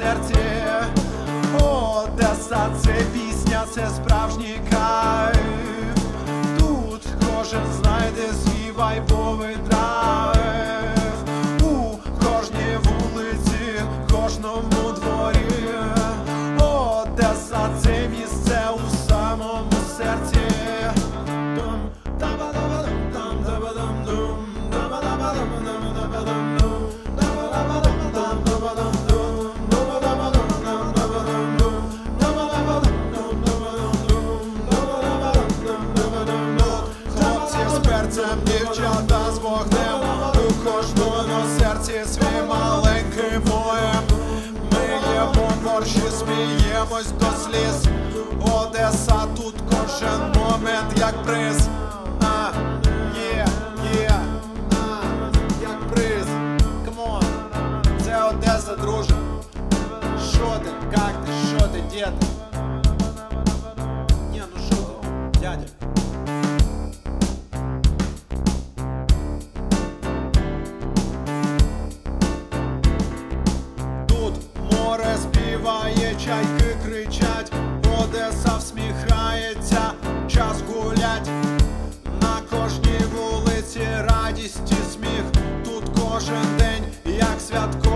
серці, Одеса, це пісня, це справжній кайф. Тут кожен знайде свій вайбовий драйв У кожній вулиці, кожному. Вогнем, у кожному серці свій маленький воєм. Ми їмо борщі, сміємось до сліз. Одеса тут кожен момент як приз. А, є, є, а, як приз. Камон, це Одеса, друже. Що ти, як ти, що ти, дід? кожен день, як святко.